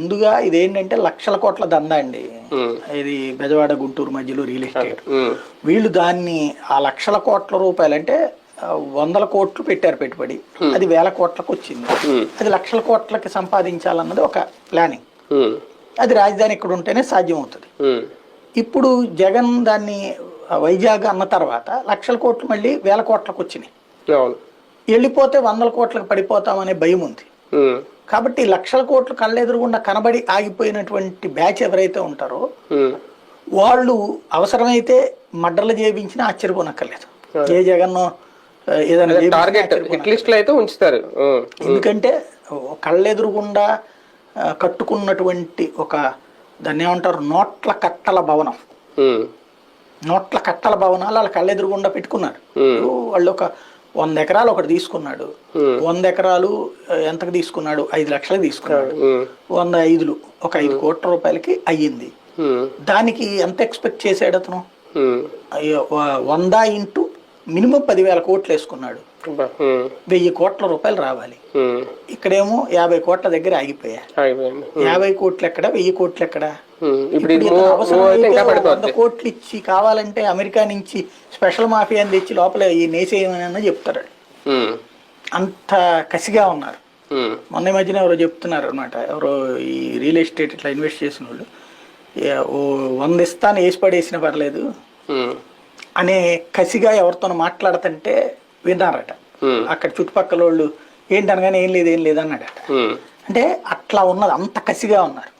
ముందుగా ఇదేంటంటే లక్షల కోట్ల దందా అండి. ఇది బెజవాడ గుంటూరు మధ్యలో రియల్ ఎస్టేట్ వీళ్ళు దాన్ని ఆ లక్షల కోట్ల రూపాయలు అంటే వందల కోట్లు పెట్టారు పెట్టుబడి. అది వేల కోట్లకు వచ్చింది. అది లక్షల కోట్లకి సంపాదించాలన్నది ఒక ప్లానింగ్. అది రాజధాని ఇక్కడ ఉంటేనే సాధ్యం అవుతుంది ఇప్పుడు జగన్ దాన్ని వైజాగ్ అన్న తర్వాత లక్షల కోట్లు మళ్ళీ వేల కోట్లకు వచ్చినాయి. వెళ్ళిపోతే వందల కోట్లకు పడిపోతామనే భయం ఉంది. కాబట్టి లక్షల కోట్లు కళ్ళెదురుగుండా కనబడి ఆగిపోయినటువంటి బ్యాచ్ ఎవరైతే ఉంటారో వాళ్ళు అవసరమైతే మడ్డలు చేయించినా ఆశ్చర్యపోనక్కర్లేదు. ఏ జగన్ ఏదైనా టార్గెట్ లిస్ట్ అయితే ఉంచుతారు. ఎందుకంటే కళ్ళెదురుగుండా కట్టుకున్నటువంటి ఒక దాన్ని ఏమంటారు? నోట్ల కట్టల భవనం. నోట్ల కట్టల భవనాలు వాళ్ళ కళ్ళెదురుగుండా పెట్టుకున్నారు. వాళ్ళు ఒక వంద ఎకరాలు ఒకటి తీసుకున్నాడు. వంద ఎకరాలు ఎంతకు తీసుకున్నాడు? ఐదు లక్షలకు తీసుకున్నాడు. వంద ఐదులు ఒక ఐదు కోట్ల రూపాయలకి అయ్యింది. దానికి ఎంత ఎక్స్పెక్ట్ చేశాడు అతను? వంద ఇంటూ మినిమం పదివేల కోట్లు వేసుకున్నాడు. వెయ్యి కోట్ల రూపాయలు రావాలి. ఇక్కడేమో యాభై కోట్ల దగ్గర ఆగిపోయా. యాభై కోట్లు ఎక్కడ వెయ్యి కోట్లు ఎక్కడ? వంద కోట్లు ఇచ్చి కావాలంటే అమెరికా నుంచి స్పెషల్ మాఫియాని తెచ్చి లోపల ఈ నేసేయమని చెప్తారు. అంత కసిగా ఉన్నారు. మొన్న మధ్యన ఎవరో చెప్తున్నారు అనమాట ఎవరో ఈ రియల్ ఎస్టేట్ ఇట్లా ఇన్వెస్ట్ చేసిన వాళ్ళు. ఓ వంద ఇస్తాను వేసి పడేసిన పర్లేదు. అనే కసిగా ఎవరితో మాట్లాడుతుంటే విన్నారట. అక్కడ చుట్టుపక్కల వాళ్ళు ఏంటనగానే ఏం లేదు ఏం లేదు అన్నాడట. అంటే అట్లా ఉన్నది అంత కసిగా ఉన్నారు.